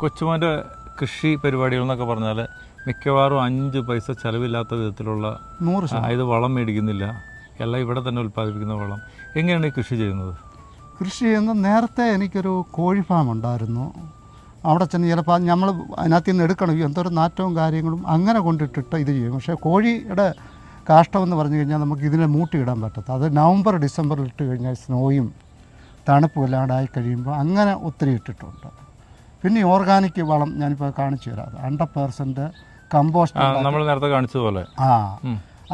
കൊച്ചുമോന്റെ കൃഷി പരിപാടികൾ എന്നൊക്കെ പറഞ്ഞാൽ മിക്കവാറും അഞ്ച് പൈസ ചിലവില്ലാത്ത വിധത്തിലുള്ള നൂറ് ഇത് വളം മേടിക്കുന്നില്ല. എല്ലാം ഇവിടെ തന്നെ ഉൽപ്പാദിപ്പിക്കുന്ന വളം. എങ്ങനെയാണ് ഈ കൃഷി ചെയ്യുന്നത്? കൃഷി ചെയ്യുന്ന നേരത്തെ എനിക്കൊരു കോഴി ഫാം ഉണ്ടായിരുന്നു. അവിടെ ചെന്ന് ചിലപ്പോൾ നമ്മൾ അതിനകത്ത് നിന്ന് എടുക്കണം. എന്തൊരു നാറ്റവും കാര്യങ്ങളും അങ്ങനെ കൊണ്ടിട്ടിട്ട് ഇത് ചെയ്യും. പക്ഷേ കോഴിയുടെ കാഷ്ടമെന്ന് പറഞ്ഞു കഴിഞ്ഞാൽ നമുക്ക് ഇതിനെ മൂട്ടിയിടാൻ പറ്റത്ത അത് നവംബർ ഡിസംബറിൽ ഇട്ട് കഴിഞ്ഞാൽ സ്നോയും തണുപ്പും ഇല്ലാണ്ടായി കഴിയുമ്പോൾ അങ്ങനെ ഒത്തിരി ഇട്ടിട്ടുണ്ട്. പിന്നെ ഓർഗാനിക് വളം ഞാനിപ്പോൾ കാണിച്ചു തരാം. ഹൺഡ്രഡ് പേഴ്സന്റ് കമ്പോസ്റ്റ് നമ്മൾ നേരത്തെ കാണിച്ചതുപോലെ. ആ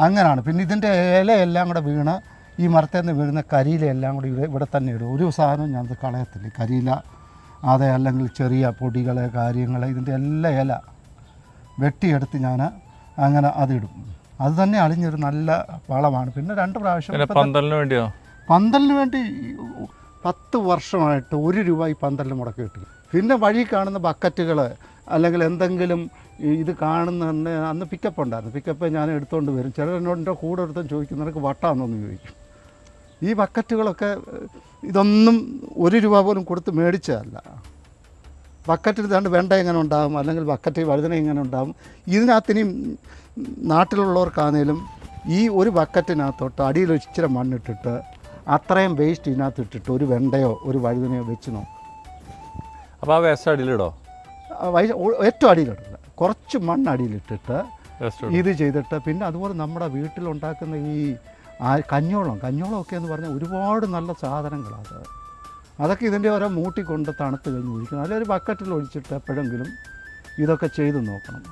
അങ്ങനെയാണ് പിന്നെ ഇതിന്റെ ഇലയെല്ലാം കൂടെ വീണ് ഈ മരത്തിൽ നിന്ന് വീഴുന്ന കരിയിലെല്ലാം കൂടി ഇവിടെ ഇവിടെ തന്നെ ഇടും. ഒരു സാധനവും ഞാനത് കളയത്തില്ല. കരിയില അതെ അല്ലെങ്കിൽ ചെറിയ പൊടികൾ കാര്യങ്ങൾ ഇതിന്റെ എല്ലാ ഇല വെട്ടിയെടുത്ത് ഞാൻ അങ്ങനെ അതിടും. അത് തന്നെ അളിഞ്ഞൊരു നല്ല വളമാണ്. പിന്നെ രണ്ട് പ്രാവശ്യം പന്തലിന് വേണ്ടിയോ? പന്തലിന് വേണ്ടി പത്ത് വർഷമായിട്ട് ഒരു രൂപ ഈ പന്തലിന് മുടക്കി കിട്ടില്ല പിന്നെ വഴി കാണുന്ന ബക്കറ്റുകൾ അല്ലെങ്കിൽ എന്തെങ്കിലും ഇത് കാണുന്ന തന്നെ അന്ന് പിക്കപ്പ് ഉണ്ടായിരുന്നു. പിക്കപ്പ് ഞാൻ എടുത്തുകൊണ്ട് വരും. ചിലർ എന്നോട് എന്റെ കൂടെ എടുത്തും ചോദിക്കും നിനക്ക് വട്ടാന്നൊന്ന് ചോദിക്കും. ഈ ബക്കറ്റുകളൊക്കെ ഇതൊന്നും ഒരു രൂപ പോലും കൊടുത്ത് മേടിച്ചതല്ല. ബക്കറ്റിൽ രണ്ട് വെണ്ട എങ്ങനെ ഉണ്ടാകും അല്ലെങ്കിൽ ബക്കറ്റിൽ വഴുതന എങ്ങനെ ഉണ്ടാകും ഇതിനകത്തിനും നാട്ടിലുള്ളവർക്കാണേലും ഈ ഒരു ബക്കറ്റിനകത്തോട്ട് അടിയിൽ ഇച്ചിരി മണ്ണിട്ടിട്ട് അത്രയും വേസ്റ്റ് ഇതിനകത്ത് ഇട്ടിട്ട് ഒരു വെണ്ടയോ ഒരു വഴുതനയോ വെച്ച് നോക്കും. അപ്പോൾ ആ വേസ്റ്റ് അടിയിലിടോ? ഏറ്റവും അടിയിലിട്ടില്ല കുറച്ച് മണ്ണ് അടിയിലിട്ടിട്ട് ഇത് ചെയ്തിട്ട് പിന്നെ അതുപോലെ നമ്മുടെ വീട്ടിലുണ്ടാക്കുന്ന ഈ ആ കഞ്ഞോളം കഞ്ഞോളമൊക്കെ എന്ന് പറഞ്ഞാൽ ഒരുപാട് നല്ല സാധനങ്ങളാണ് അത്. അതൊക്കെ ഇതിന്റെ ഓരോ മൂട്ടി കൊണ്ട് തണുത്ത് കഴിഞ്ഞ് ഒഴിക്കണം. അല്ലെങ്കിൽ ഒരു ബക്കറ്റിൽ ഒഴിച്ചിട്ട് എപ്പോഴെങ്കിലും ഇതൊക്കെ ചെയ്ത് നോക്കണം.